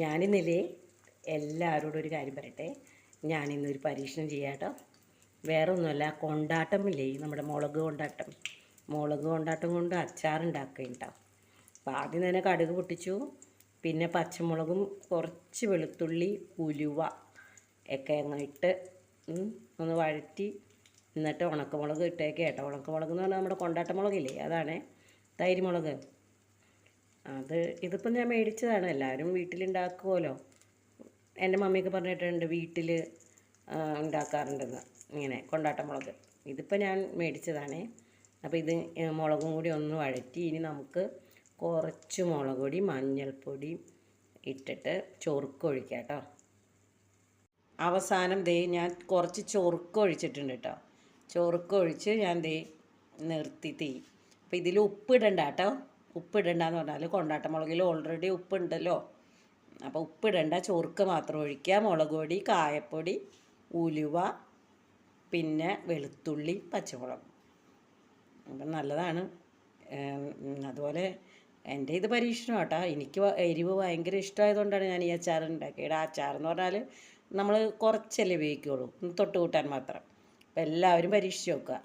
ഞാനിന്നില്ലേ എല്ലാവരോടും ഒരു കാര്യം പറയട്ടെ. ഞാനിന്നൊരു പരീക്ഷണം ചെയ്യാം കേട്ടോ. വേറെ ഒന്നുമല്ല കൊണ്ടാട്ടം ഇല്ലേ? നമ്മുടെ മുളക് കൊണ്ടാട്ടം. മുളക് കൊണ്ടാട്ടം കൊണ്ട് അച്ചാറുണ്ടാക്കുക കേട്ടോ. അപ്പോൾ ആദ്യം തന്നെ കടുക് പൊട്ടിച്ചു. പിന്നെ പച്ചമുളകും കുറച്ച് വെളുത്തുള്ളി ഉലുവ ഒക്കെ ഇട്ട് ഒന്ന് വഴറ്റി എന്നിട്ട് ഉണക്കമുളക് ഇട്ടേക്ക് കേട്ടോ. ഉണക്കമുളക് എന്ന് പറഞ്ഞാൽ നമ്മുടെ കൊണ്ടാട്ടം മുളകില്ലേ അതാണ്. തൈര് മുളക്. അത് ഇതിപ്പം ഞാൻ മേടിച്ചതാണ്. എല്ലാവരും വീട്ടിലുണ്ടാക്കുമല്ലോ എന്റെ മമ്മിയൊക്കെ പറഞ്ഞിട്ടുണ്ട് വീട്ടിൽ ഉണ്ടാക്കാറുണ്ടെന്ന്. ഇങ്ങനെ കൊണ്ടാട്ട മുളക്. ഇതിപ്പോൾ ഞാൻ മേടിച്ചതാണേ. അപ്പോൾ ഇത് മുളകും കൂടി ഒന്ന് വഴറ്റി ഇനി നമുക്ക് കുറച്ച് മുളക് പൊടി മഞ്ഞൾപ്പൊടി ഇട്ടിട്ട് ചൊറുക്ക് ഒഴിക്കാം കേട്ടോ. അവസാനം ദേ ഞാൻ കുറച്ച് ചൊറുക്ക് ഒഴിച്ചിട്ടുണ്ട് കേട്ടോ. ചൊറുക്ക് ഒഴിച്ച് ഞാൻ ദേ നിർത്തി തീ. അപ്പോൾ ഇതിൽ ഉപ്പിടണ്ട കേട്ടോ. ഉപ്പിടണ്ടെന്ന് പറഞ്ഞാൽ കൊണ്ടാട്ട മുളകിൽ ഓൾറെഡി ഉപ്പുണ്ടല്ലോ. അപ്പോൾ ഉപ്പിടണ്ട ചോർക്ക് മാത്രം ഒഴിക്കുക. മുളക് പൊടി കായപ്പൊടി ഉലുവ പിന്നെ വെളുത്തുള്ളി പച്ചമുളക്. അപ്പം നല്ലതാണ്. അതുപോലെ എന്റെ ഇത് പരീക്ഷണം കേട്ടോ. എനിക്ക് എരിവ് ഭയങ്കര ഇഷ്ടമായതുകൊണ്ടാണ് ഞാൻ ഈ അച്ചാർ ഉണ്ടാക്കിയത്. അച്ചാർ എന്ന് പറഞ്ഞാൽ നമ്മൾ കുറച്ചല്ലേ ഉപയോഗിക്കുകയുള്ളൂ തൊട്ട് കൂട്ടാൻ മാത്രം. അപ്പം എല്ലാവരും പരീക്ഷിച്ച് നോക്കുക.